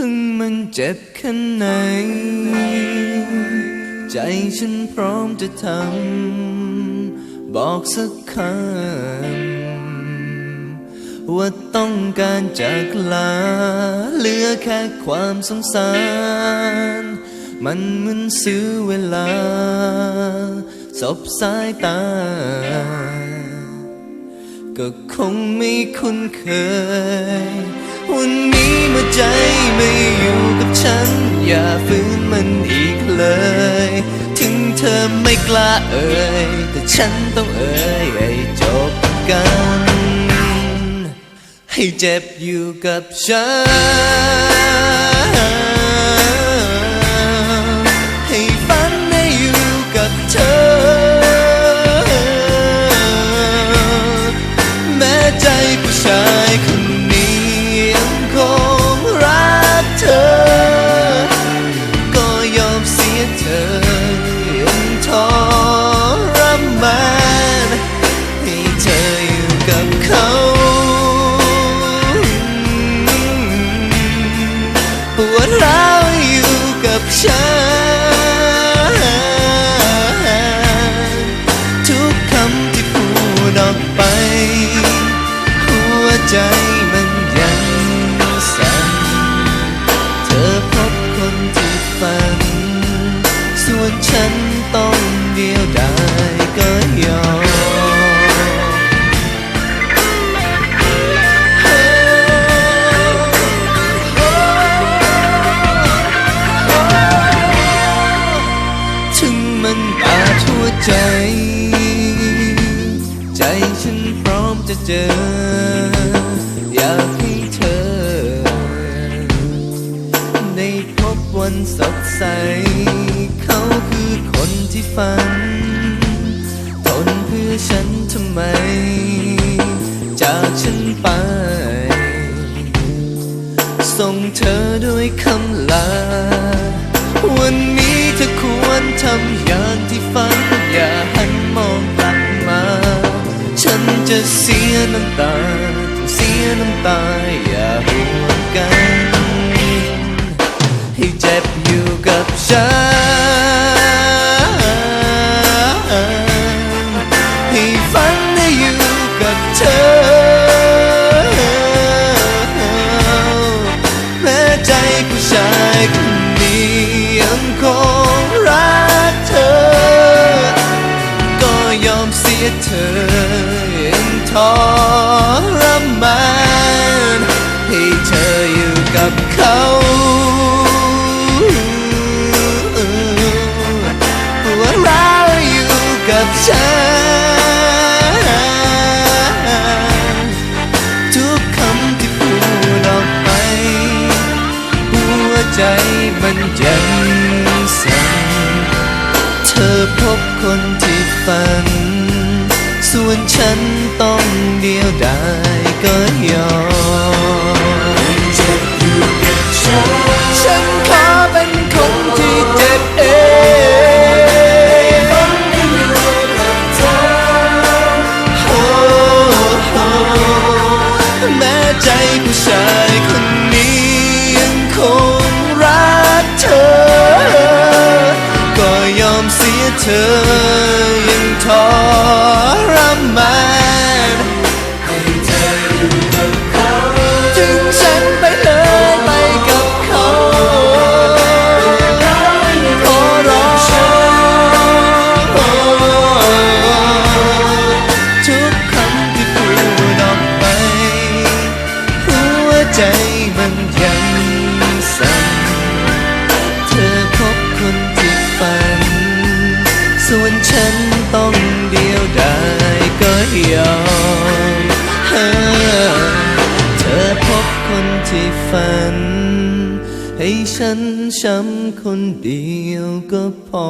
ถึงมันเจ็บแค่ไหน ใจฉันพร้อมจะทำ บอกสักคำ ว่าต้องการจากลา เหลือแค่ความสงสาร มันเหมันซื้อเวลา สบสายตา ก็คงไม่คุ้นเคย วันนี้เมื่อใจไม่อยู่กับฉัน อย่าฝืนมันอีกเลย ถึงเธอไม่กล้าเอ่ย แต่ฉันต้องเอ่ยให้จบกัน ให้เจ็บอยู่กับฉัน อยู่ อยากให้เธอ ได้พบวันสดใส เขาคือคนที่ฝัน ทนเพื่อฉันทำไม จากฉันไป ส่งเธอด้วยคำลา วันนี้เธอควรทำอย่างที่ฝัน อย่าหันมองกลับมา ฉันจะเสียน้ำตา สียน้ำตาอย่าห่วงกัน ให้เจ็บอยู่กับฉัน ให้ฝันได้อยู่กับเธอ แม้ใจผู้ชายคนนี้ยังคงรักเธอ ก็ยอมเสียเธอ ใจมันยังสั่นเธอพบคนที่ฝัน ส่วนฉันต้องเดียวดายก็ยอม เธอยังทรมานายก็ยอมเธอพบคนที่ฝัน ให้ฉันช้ำคนเดียวก็พอ